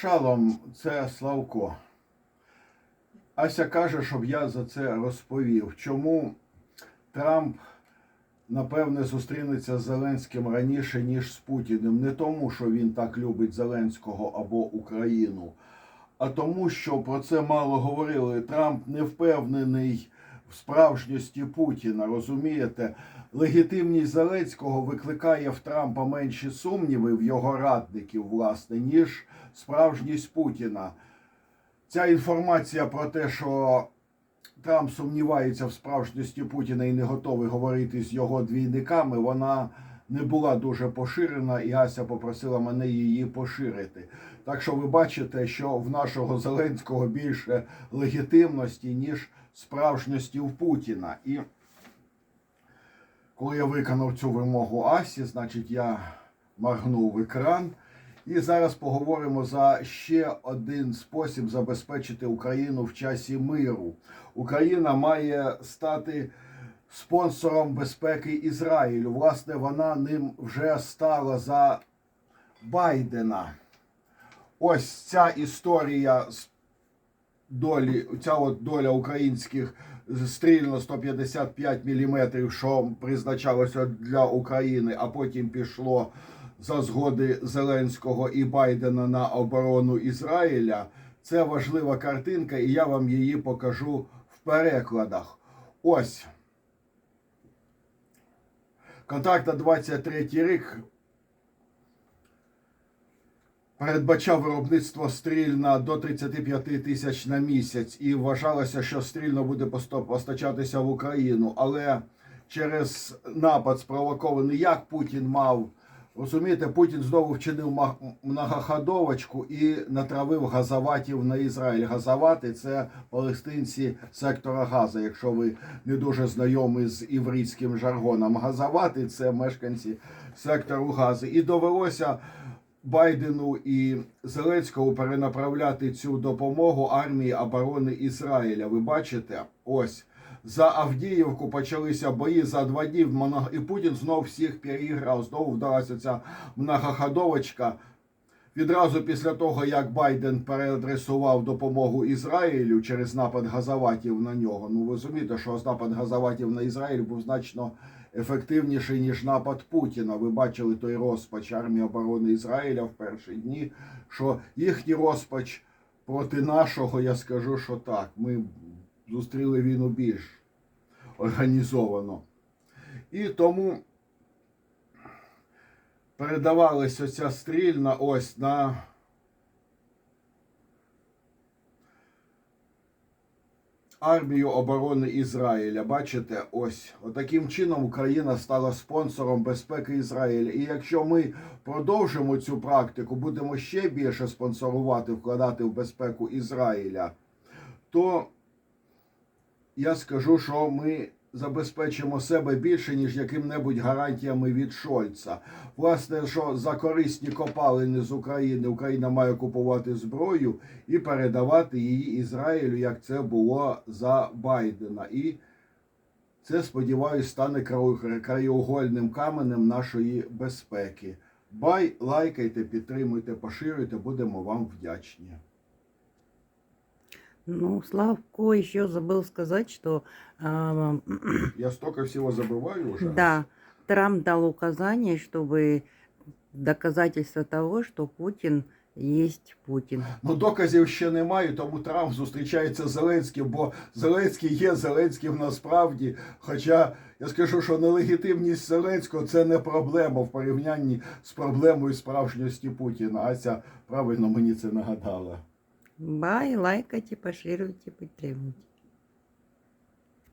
Шалом, це Славко. Ася каже, щоб я за це розповів. Чому Трамп, напевне, зустрінеться з Зеленським раніше, ніж з Путіним. Не тому, що він так любить Зеленського або Україну, а тому, що про це мало говорили. Трамп не впевнений справжньості Путіна. Розумієте? Легітимність Зеленського викликає в Трампа менші сумніви в його радників, власне, ніж справжність Путіна. Ця інформація про те, що Трамп сумнівається в справжності Путіна і не готовий говорити з його двійниками, вона не була дуже поширена, і Ася попросила мене її поширити. Так що ви бачите, що в нашого Зеленського більше легітимності, ніж справжності в Путіна. І коли я виконав цю вимогу Асі, значить я моргнув екран. І зараз поговоримо за ще один спосіб забезпечити Україну в часі миру. Україна має стати спонсором безпеки Ізраїлю. Власне, вона ним вже стала за Байдена. Ось ця історія з долі, ця от доля українських стрільно 155 мм, що призначалося для України, а потім пішло за згоди Зеленського і Байдена на оборону Ізраїля. Це важлива картинка, і я вам її покажу в перекладах. Ось. Контракт на 23 рік передбачав виробництво стрільна до 35 тисяч на місяць, і вважалося, що стрільно буде постачатися в Україну. Але через напад спровокований, як Путін мав. Розумієте, Путін знову вчинив многоходовочку і натравив газаватів на Ізраїль. Газавати це палестинці сектора Газа. Якщо ви не дуже знайомі з іврітським жаргоном, газавати це мешканці сектору Гази. І довелося Байдену і Зеленському перенаправляти цю допомогу армії оборони Ізраїля. Ви бачите, ось. За Авдіївку почалися бої за два дні. І Путін знов всіх переіграв. Знову вдалася ця многоходовочка. Відразу після того, як Байден переадресував допомогу Ізраїлю через напад газаватів на нього. Ну ви розумієте, що напад газаватів на Ізраїль був значно ефективніший, ніж напад Путіна. Ви бачили той розпач армії оборони Ізраїля в перші дні. Що їхній розпач проти нашого, я скажу, що так. Ми зустріли війну більш організовано. І тому передавалася ця стрільна ось на армію оборони Ізраїля. Бачите, ось отаким чином Україна стала спонсором безпеки Ізраїля. І якщо ми продовжимо цю практику, будемо ще більше спонсорувати, вкладати в безпеку Ізраїля, то я скажу, що ми забезпечимо себе більше, ніж яким-небудь гарантіями від Шольца. Власне, що за корисні копалини з України Україна має купувати зброю і передавати її Ізраїлю, як це було за Байдена. І це, сподіваюся, стане краєугольним каменем нашої безпеки. Бай, лайкайте, підтримуйте, поширюйте, будемо вам вдячні. Ну, Славко еще забыл сказать, что а, Я столько всего забываю уже. да, Трамп дал указание, чтобы доказательство того, что Путин есть Путин. Ну, доказів ще немає, тому Трамп зустрічається з Зеленським, бо Зеленський є Зеленським насправді. Хоча я скажу, що нелегітимність Зеленського це не проблема в порівнянні з проблемою справжньості Путіна. Ася правильно мені це нагадала. Бай, лайкайте, поширюйте, поддерживайте.